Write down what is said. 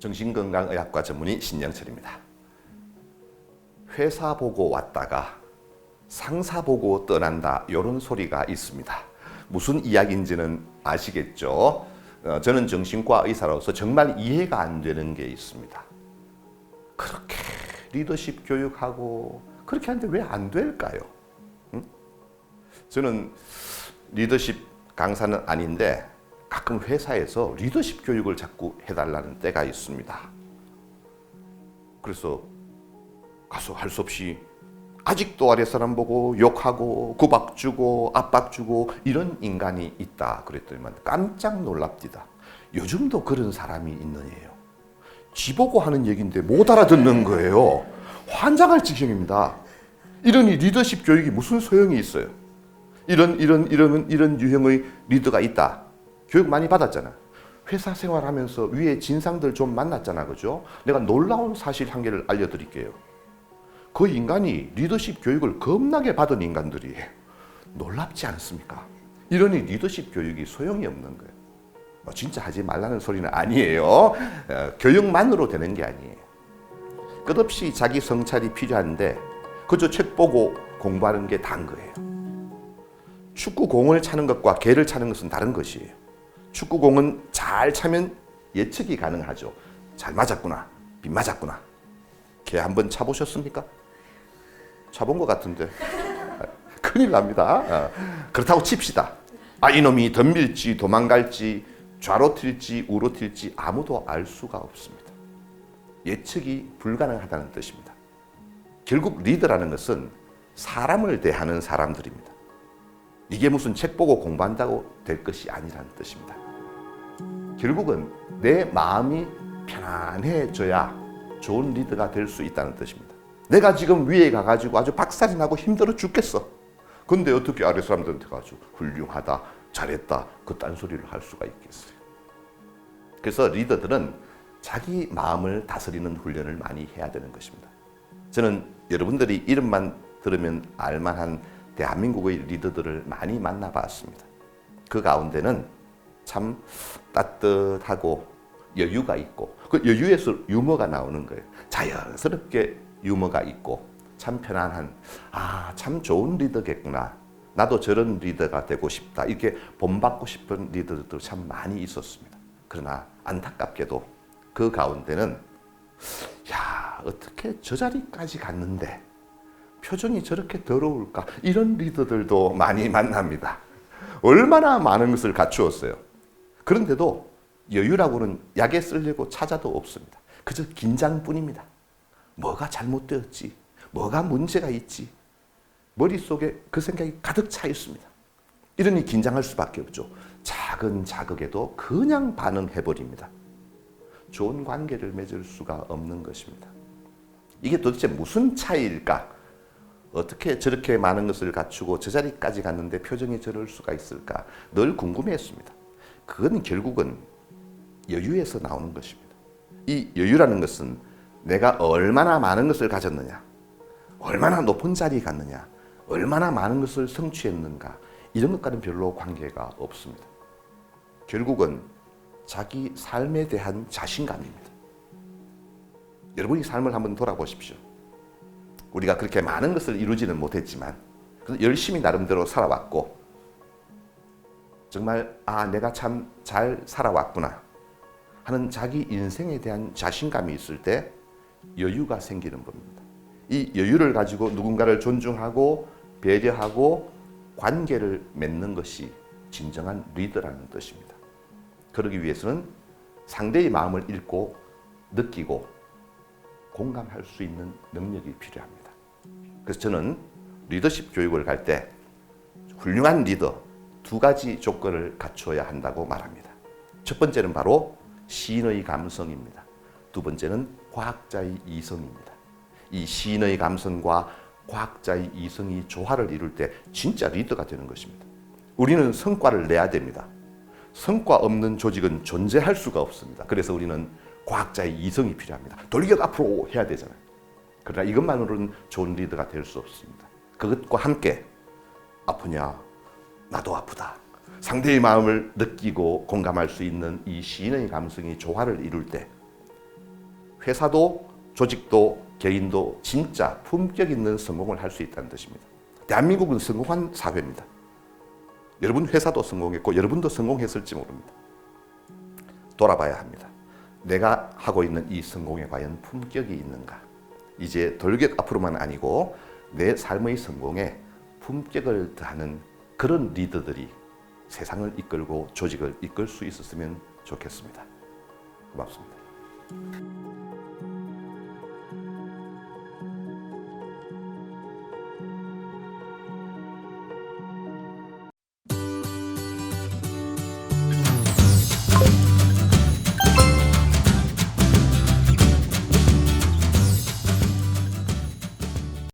정신건강의학과 전문의 신영철입니다. 회사 보고 왔다가 상사 보고 떠난다 이런 소리가 있습니다. 무슨 이야기인지는 아시겠죠? 어, 저는 정신과 의사로서 정말 이해가 안 되는 게 있습니다. 그렇게 리더십 교육하고 그렇게 하는데 왜 안 될까요? 응? 저는 리더십 강사는 아닌데 가끔 회사에서 리더십 교육을 자꾸 해달라는 때가 있습니다. 그래서 가서 할 수 없이 아직도 아랫사람 보고 욕하고 구박 주고 압박 주고 이런 인간이 있다 그랬더니만 깜짝 놀랍디다. 요즘도 그런 사람이 있느냐요. 지 보고 하는 얘기인데 못 알아듣는 거예요. 환장할 지경입니다. 이러니 리더십 교육이 무슨 소용이 있어요? 이런 이런 이런 이런 유형의 리더가 있다. 교육 많이 받았잖아. 회사 생활하면서 위에 진상들 좀 만났잖아, 그죠? 내가 놀라운 사실 한 개를 알려드릴게요. 그 인간이 리더십 교육을 겁나게 받은 인간들이에요. 놀랍지 않습니까? 이러니 리더십 교육이 소용이 없는 거예요. 뭐 진짜 하지 말라는 소리는 아니에요. 어, 교육만으로 되는 게 아니에요. 끝없이 자기 성찰이 필요한데 그저 책 보고 공부하는 게 다인 거예요. 축구 공을 차는 것과 개를 차는 것은 다른 것이에요. 축구 공은 잘 차면 예측이 가능하죠. 잘 맞았구나, 빗 맞았구나. 개 한번 차보셨습니까? 차본 것 같은데 큰일 납니다. 어. 그렇다고 칩시다. 아 이놈이 덤빌지 도망갈지 좌로 튈지 우로 튈지 아무도 알 수가 없습니다. 예측이 불가능하다는 뜻입니다. 결국 리더라는 것은 사람을 대하는 사람들입니다. 이게 무슨 책 보고 공부한다고 될 것이 아니라는 뜻입니다. 결국은 내 마음이 편안해져야 좋은 리더가 될 수 있다는 뜻입니다. 내가 지금 위에 가가지고 아주 박살이 나고 힘들어 죽겠어. 근데 어떻게 아래 사람들한테 가지고 훌륭하다, 잘했다, 그 딴소리를 할 수가 있겠어요. 그래서 리더들은 자기 마음을 다스리는 훈련을 많이 해야 되는 것입니다. 저는 여러분들이 이름만 들으면 알만한 대한민국의 리더들을 많이 만나봤습니다. 그 가운데는 참 따뜻하고 여유가 있고 그 여유에서 유머가 나오는 거예요. 자연스럽게 유머가 있고 참 편안한 아 참 좋은 리더겠구나. 나도 저런 리더가 되고 싶다. 이렇게 본받고 싶은 리더들도 참 많이 있었습니다. 그러나 안타깝게도 그 가운데는 야 어떻게 저 자리까지 갔는데 표정이 저렇게 더러울까 이런 리더들도 많이 만납니다. 얼마나 많은 것을 갖추었어요. 그런데도 여유라고는 약에 쓰려고 찾아도 없습니다. 그저 긴장뿐입니다. 뭐가 잘못되었지? 뭐가 문제가 있지? 머릿속에 그 생각이 가득 차 있습니다. 이러니 긴장할 수밖에 없죠. 작은 자극에도 그냥 반응해버립니다. 좋은 관계를 맺을 수가 없는 것입니다. 이게 도대체 무슨 차이일까? 어떻게 저렇게 많은 것을 갖추고 저 자리까지 갔는데 표정이 저럴 수가 있을까? 늘 궁금해했습니다. 그건 결국은 여유에서 나오는 것입니다. 이 여유라는 것은 내가 얼마나 많은 것을 가졌느냐, 얼마나 높은 자리에 갔느냐, 얼마나 많은 것을 성취했는가, 이런 것과는 별로 관계가 없습니다. 결국은 자기 삶에 대한 자신감입니다. 여러분이 삶을 한번 돌아보십시오. 우리가 그렇게 많은 것을 이루지는 못했지만 열심히 나름대로 살아왔고 정말 아 내가 참 잘 살아왔구나 하는 자기 인생에 대한 자신감이 있을 때 여유가 생기는 겁니다. 이 여유를 가지고 누군가를 존중하고 배려하고 관계를 맺는 것이 진정한 리더라는 뜻입니다. 그러기 위해서는 상대의 마음을 읽고 느끼고 공감할 수 있는 능력이 필요합니다. 그래서 저는 리더십 교육을 갈 때 훌륭한 리더 두 가지 조건을 갖추어야 한다고 말합니다. 첫 번째는 바로 시인의 감성입니다. 두 번째는 과학자의 이성입니다. 이 시인의 감성과 과학자의 이성이 조화를 이룰 때 진짜 리더가 되는 것입니다. 우리는 성과를 내야 됩니다. 성과 없는 조직은 존재할 수가 없습니다. 그래서 우리는 과학자의 이성이 필요합니다. 돌격 앞으로 해야 되잖아요. 그러나 이것만으로는 좋은 리더가 될 수 없습니다. 그것과 함께 아프냐? 나도 아프다. 상대의 마음을 느끼고 공감할 수 있는 이 시인의 감성이 조화를 이룰 때 회사도 조직도 개인도 진짜 품격 있는 성공을 할 수 있다는 뜻입니다. 대한민국은 성공한 사회입니다. 여러분 회사도 성공했고 여러분도 성공했을지 모릅니다. 돌아봐야 합니다. 내가 하고 있는 이 성공에 과연 품격이 있는가? 이제 돌격 앞으로만 아니고 내 삶의 성공에 품격을 더하는 그런 리더들이 세상을 이끌고 조직을 이끌 수 있었으면 좋겠습니다. 고맙습니다.